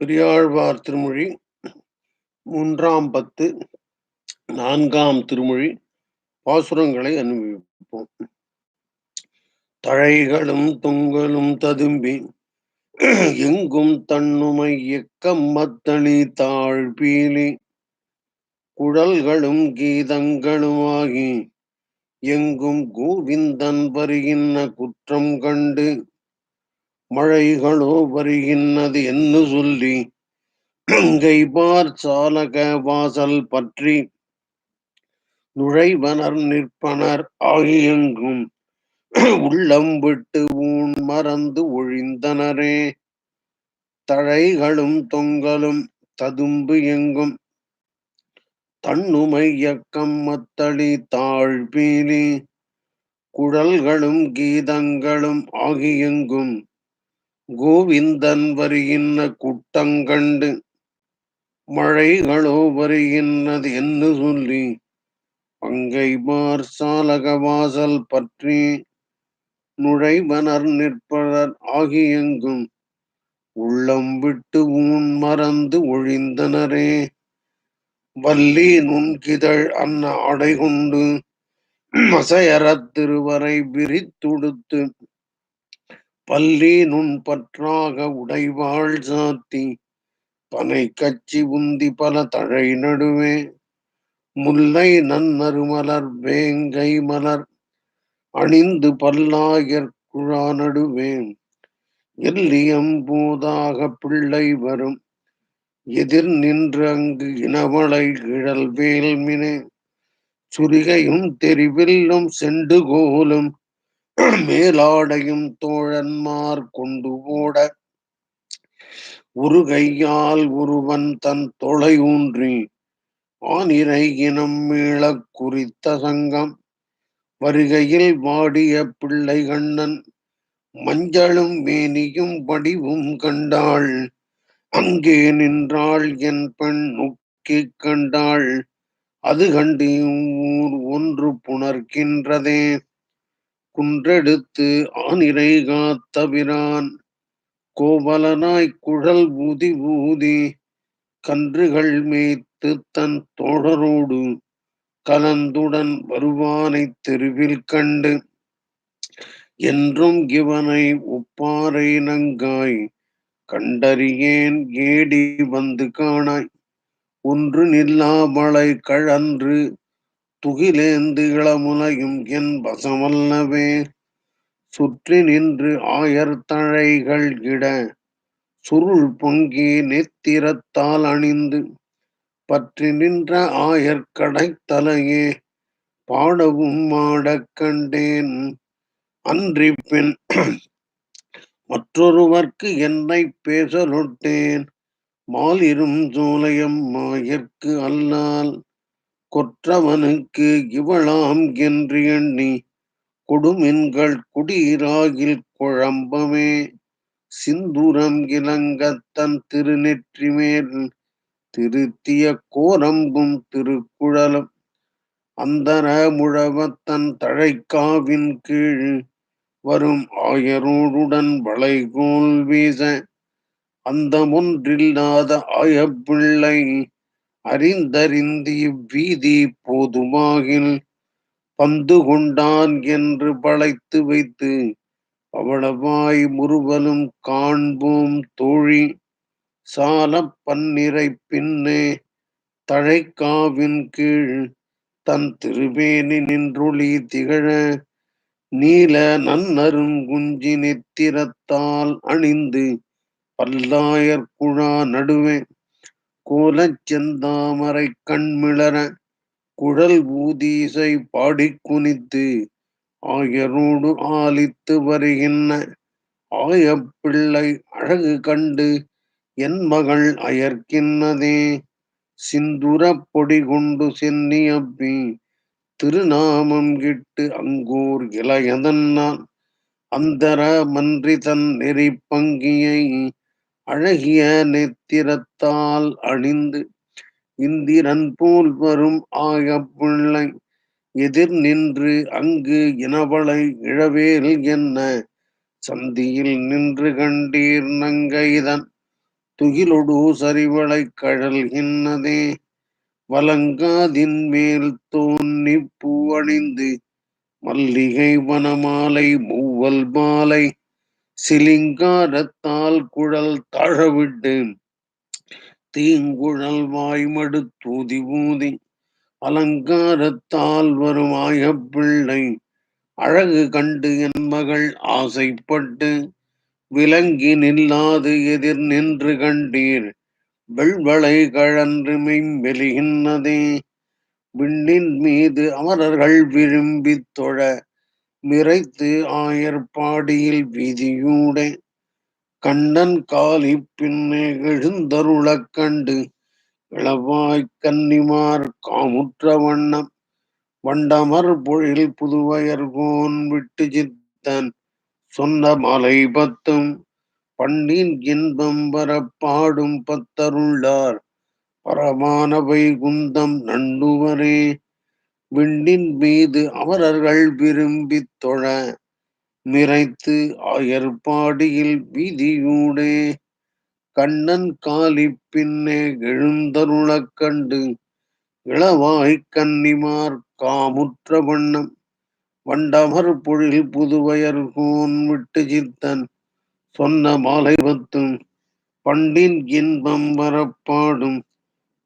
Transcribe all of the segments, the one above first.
பெரியாழ்வார் திருமொழி மூன்றாம் பத்து நான்காம் திருமொழி பாசுரங்களை அனுபவிப்போம். தழைகளும் தொங்கலும் ததும்பி எங்கும் தன்னுமை இயக்கம் மத்தளி தாழ்பீலி குழல்களும் கீதங்களுமாகி எங்கும் கோவிந்தன் வருகின்ற குற்றம் கண்டு மழைகளோ வருகின்றது என்று சொல்லி கைபார் சாலக வாசல் பற்றி நுழைவனர் நிற்பனர் ஆகியெங்கும் உள்ளம் விட்டு ஊன் மறந்து ஒழிந்தனரே. தழைகளும் தொங்கலும் ததும்பு எங்கும். தன்னுமை இயக்கம் மத்தளி தாழ்பீலி குழல்களும் கீதங்களும் ஆகியெங்கும். கோவிந்தன் வருகின்ற குட்டங்கண்டு மழைகளோ வருகின்றது என்று சொல்லி பங்கைமார் சாலக வாசல் பற்றி நுழைவனர் நிற்பனர் ஆகியெங்கும். உள்ளம் விட்டு ஊன் மறந்து ஒழிந்தனரே. வள்ளி நுண்கிதழ் அன்ன அடைகொண்டு மசையற மசையறத் திருவரை விரித்துடுத்து பல்லி நுண் பற்றாக உடைவாள் சாத்தி. பனை கச்சி உந்தி பல தழை நடுவே. முல்லை நன்னருமலர் வேங்கை மலர் அணிந்து பல்லாயர் குழா நடுவே. எல்லியம் போதாக பிள்ளை வரும் எதிர் நின்று அங்கு இனவளை கிழல் வேல்மினே. சுரிகையும் தெரிவில்லும் செண்டு கோலும் மேலாடையும் தோழன்மார் கொண்டு ஓட ஒரு கையால் ஒருவன் தன் தொலை ஊன்றி ஆனிரை இனம் மீளக் குறித்த சங்கம். வருகையில் வாடிய பிள்ளை கண்ணன் மஞ்சளும் மேனியும் வடிவும் கண்டாள். அங்கே நின்றாள் என் பெண் நுக்கிக் கண்டாள். அது கண்டு ஊர் ஒன்று புணர்கின்றதே. குன்றெடுத்து ஆனிரை காத்தபிரான். கோவலனாய் குழல் ஊதி ஊதி கன்றுகள் மேய்த்து தன் தோழரோடு கலந்துடன் வருவானை தெருவில் கண்டு என்றும் இவனை ஒப்பாரை நங்காய் கண்டறியேன் ஏடி வந்து காணாய். ஒன்று நில்லாமலை கழன்று துகிலேந்து இளமுலையும் என் வசமல்லவே. சுற்றி நின்று ஆயர் தழைகள் இட சுருள் பொங்கி நெத்திரத்தால் அணிந்து. பற்றி நின்ற ஆயர் கடைத்தலையே பாடவும் மாடக் கண்டேன். அன்றி பெண் மற்றொருவர்க்கு என்னை பேசலொட்டேன். மாலிரும் சோலையம் மாயர்க்கு அல்லால். கொற்றவனுக்கு இவளாம் என்று எண்ணி கொடுமென்கள் குடீராகில் குழம்பமே. சிந்துரம் இலங்கத்தன் திருநெற்றி மேல் திருத்திய கோரம்பும் திருக்குழலும். அந்தர முழவத்தன் தழைக்காவின் கீழ் வரும் ஆயரோடுடன் வளைகோல் வீச. அந்த ஒன்றில்லாத ஆயப்பிள்ளை அறிந்தறிந்து இவ்வீதி போதுமாகில் பந்து கொண்டான் என்று பழைத்து வைத்து அவளவாய் முறுவலும் காண்போம் தோழி. சால பன்னிரை பின்னே தழைக்காவின் கீழ் தன் திருவேணி நின்றொளி திகழ நீல நன்னரும் குஞ்சி நெத்திரத்தால் அணிந்து பல்லாயர் குழா நடுவே கோலச் செந்தாமரை கண்மிளர குழல் ஊதீசை பாடிக் குனித்து ஆயரோடு ஆலித்து வருகின்ற ஆயப்பிள்ளை அழகு கண்டு என் மகள் அயர்க்கின்னதே சிந்துரப் பொடி கொண்டு சென்னியப்பி திருநாமம் கிட்டு அங்கூர் இளையதன்னான். அந்தர மன்றி தன் நெறி பங்கியை அழகிய நெத்திரத்தால் அணிந்து இந்திரன் போல் வரும் ஆயப்பிள்ளை. எதிர் நின்று அங்கு இனவளை இழவேல் என்ன? சந்தியில் நின்று கண்டீர் நங்கைதன். துகிலொடு சரிவளை கழல்கின்னதே வலங்காதின் மேல் தோன்னி பூ அணிந்து. மல்லிகை வனமாலை மூவல் மாலை சிலிங்காரத்தால் குழல் தழவிட்டு தீங்குழல் வாய்மடு தூதி ஊதி அலங்காரத்தால் வரும் பிள்ளை அழகு கண்டு என் மகள் ஆசைப்பட்டு விலங்கி நில்லாது எதிர் நின்று கண்டீர் வெள்வளை கழன்று மெய்மெலிகின்னதே விண்ணின் மீது அமரர்கள் விரும்பித் தொழ மிரைத்து ஆயர்பாடியில் வீதியூடே. கண்ணன் காலி பின்னே எழுந்தருளக் கண்டு இளவாய்க் கன்னிமார் காமுற்ற வண்ணம். வண்டமர் பொழில் புதுவயர்கோன் விட்டு சித்தன் சொன்ன மலை பத்தும். பண்ணின் இன்பம் வரப்பாடும் பத்தருள்ளார் பரமான வைகுந்தம் நண்டுவரே விண்ணின் மீது அவரர்கள் விரும்பி தொழ நிறைத்து ஆயர்பாடியில் வீதியூடே. கண்ணன் காலி பின்னே எழுந்தருளக் கண்டு இளவாய் கன்னிமார் காமுற்ற வண்ணம் வண்டமர் பொழில் புதுவயர் கூன் விட்டு சித்தன் சொன்ன மாலை பத்தும் பண்டின் இன்பம் வரப்பாடும்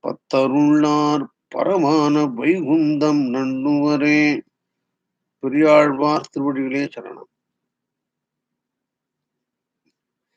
பத்தருள்ளார் பரமான வைகுந்தம் நண்ணுவரே. பெரியாழ்வார் திருவடிகளே சரணம்.